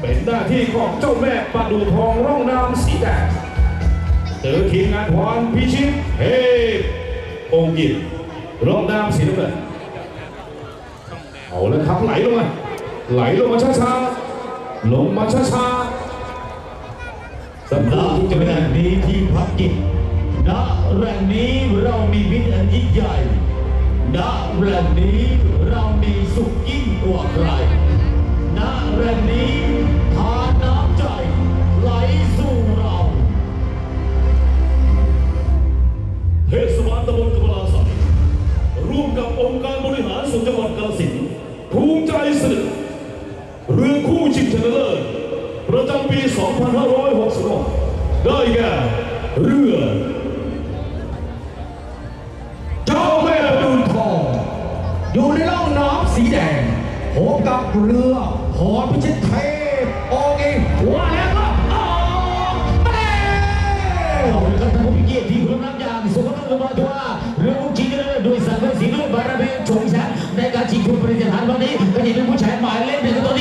เป็นหน้าที่ของเจ้าแม่ประดูทองร่องน้ำสีแดงเจอทีมงานพรพิชิตเฮองค์หยิบร่องน้ำสีน้ำเงินเอาแล้วครับไหลลงมาไหลลงมาช้าๆลงมาช้าๆสักคณรู่ที่จะแหไม่ได้ล่งนี้ที่พักกิจณแหล่งนี้เรามีมิตรอันยิ่งใหญ่ณแหล่งนี้เรามีสุขยิ่งกว่าใคร ได้แก่เรือเจ้าแม่ประดูทองอยู่ในร่องน้ำสีแดงพบกับเรือพรพิชิตเทพออกเองว่าแล้วก็ออกเต้ท่านผู้มีเกียรติที่เคารพนับอย่างสุขภาพสมบัติว่าเรื่องจริงเลยโดยสังกัดสีด้วยบารมีชงชันในการชิงทุนประดิษฐานวันนี้ก็จะเป็นผู้ชายหมายเลขหนึ่งตัว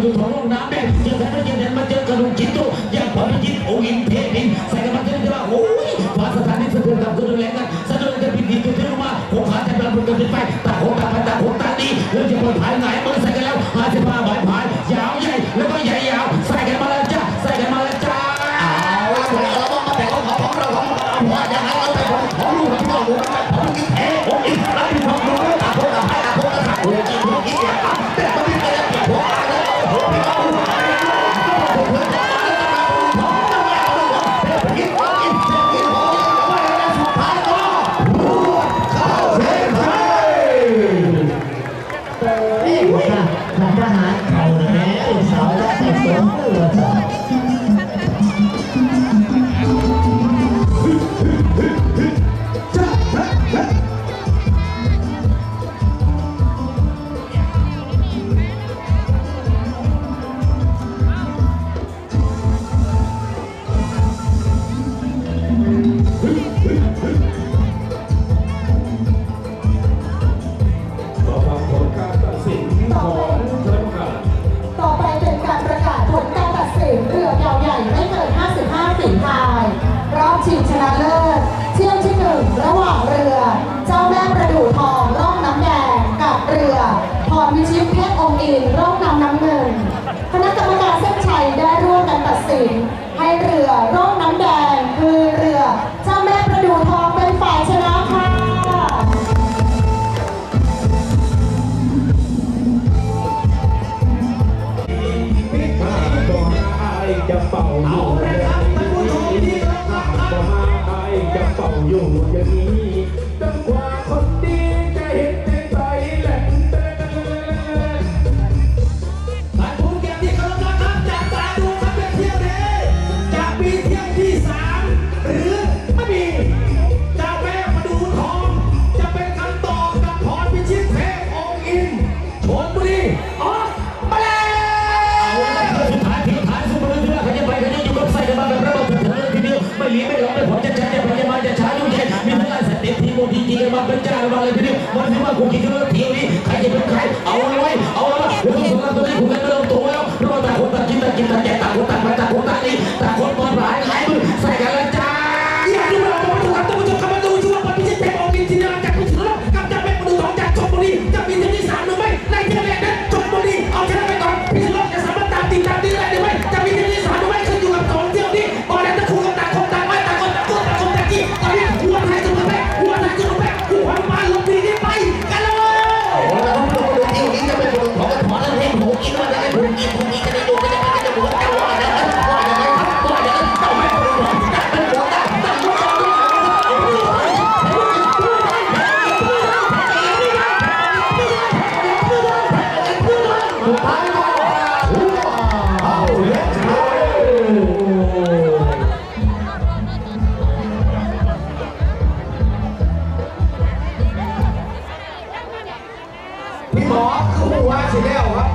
เย็นจะไม่พูดถึงร่องน้ำแดงเจอกันไม่เจอกันมาเจอกระดูกจิตโตอย่างพอพิจิตโออินเทพินใส่กันมาเจอกันว่าโอ้ยมาสถานีสะเทือนกับสะเทือนแรงกันสะเทือนกันพิธีตัวเทือนมาหัวขาจะดันบนกันเป็นไฟตาโคตาพันตาโคตาดีเริ่มจะปล่อยผายไหนมือใส่กันแล้วห้าสิบห้าใบผายยาวใหญ่แล้วก็ใหญ่ยาวใส่กันมาแล้วจ้าใส่กันมาแล้วจ้าเอาละเราต้องมาแต่งของของเราของเราว่าอย่างไรเราแต่งของของลูกของเรา 55ฝีพายรอบชิงชนะเลิศเที่ยวที่หนึ่งระหว่างเรือ เจ้าแม่ประดู่ทองร่องน้ำแดงกับเรือพรพิชิตเพชรองค์อินร่องน้ำน้ำเงินคณะกรรมการเส้นชัยได้ร่วมกันตัดสิน ให้เรือร่องน้ำแดงคือเรือ เจ้าแม่ประดู่ทอง ยุ่งอย่างนี้ พี่หมอคือหัวเสียแล้วครับ